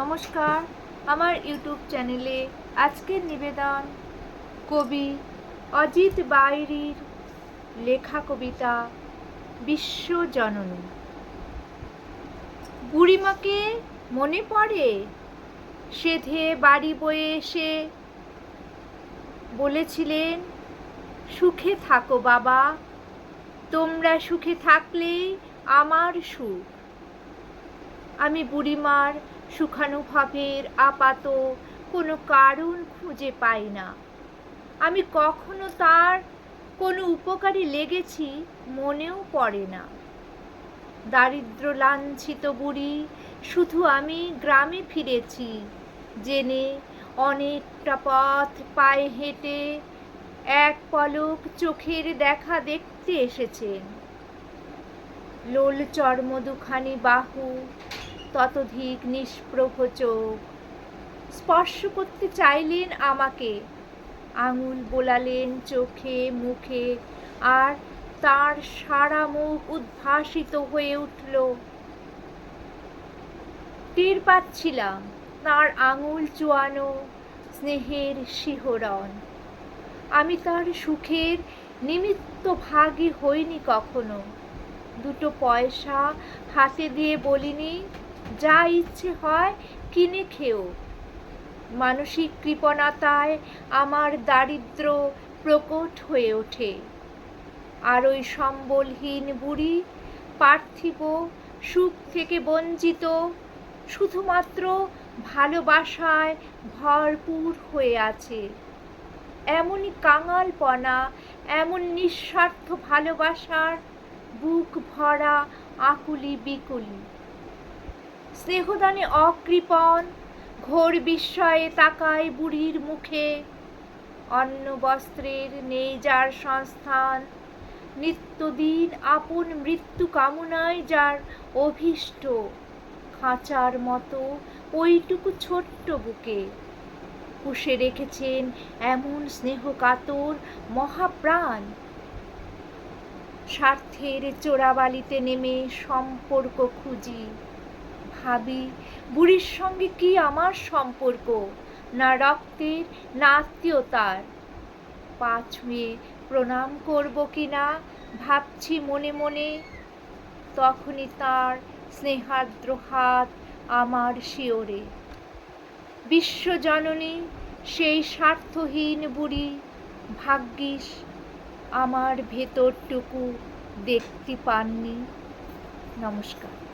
নমস্কার। আমার ইউটিউব চ্যানেলে আজকের নিবেদন, কবি অজিত বাইরির লেখা কবিতা বিশ্বজননী বুড়িমাকে মনে পড়ে? সেধে বাড়ি বয়ে এসে বলেছিলেন, সুখে থাকো বাবা, তোমরা সুখে থাকলেই আমার সুখ। আমি বুড়িমার সুখানুভবের আপাত কোনো কারণ খুঁজে পাই না। আমি কখনো তার কোনো উপকারে লেগেছি মনেও পড়ে না। দারিদ্র লাঞ্ছিত বুড়ি, শুধু আমি গ্রামে ফিরেছি, জেনে অনেকটা পথ পায়ে হেঁটে এক পলক চোখের দেখা দেখতে এসেছেন। লোল চর্ম দুখানি বাহু ততধিক নিষ্প্রভ চোখ। স্পর্শ করতে চাইলেন আমাকে। আঙুল বোলালেন চোখে, মুখে, আর তার সারা মুখ উদ্ভাসিত হয়ে উঠল। টের পাচ্ছিলাম তার আঙুল চুয়ানো স্নেহের শিহরণ। আমি তার সুখের নিমিত্ত ভাগী হইনি কখনো। দুটো পয়সা হাতে দিয়ে বলিনি যা ইচ্ছে হয় কিনে খেও। মানসিক কৃপণতায় আমার দারিদ্র প্রকট হয়ে ওঠে। আর ওই সম্বলহীন বুড়ি পার্থিব, সুখ থেকে বঞ্চিত, শুধুমাত্র ভালোবাসায় ভরপুর হয়ে আছে। এমনই কাঙালপনা, এমন নিঃস্বার্থ ভালোবাসার বুক ভরা আকুলি বিকুলি। স্নেহদানে অকৃপণ, ঘোর বিস্ময়ে তাকায় বুড়ির মুখে। অন্ন বস্ত্রের নেই যার সংস্থান নিত্যদিন আপন মৃত্যু কামনায় যার অভীষ্ট। খাঁচার মতো ওইটুকু ছোট্ট বুকে পুষে রেখেছেন এমন স্নেহ কাতর মহাপ্রাণ। স্বার্থের চোরাবালিতে নেমে সম্পর্ক খুঁজি। ভাবি, বুড়ির সঙ্গে কি আমার সম্পর্ক? না রক্তের, না আত্মীয়তার। পা ছুঁয়ে প্রণাম করব কি না? ভাবছি মনে মনে। তখনই তার স্নেহার্দ্র হাত আমার শিওরে। বিশ্বজননী, সেই স্বার্থহীন বুড়ি, ভাগ্যিস আমার ভেতরটুকু দেখতে পাননি। নমস্কার।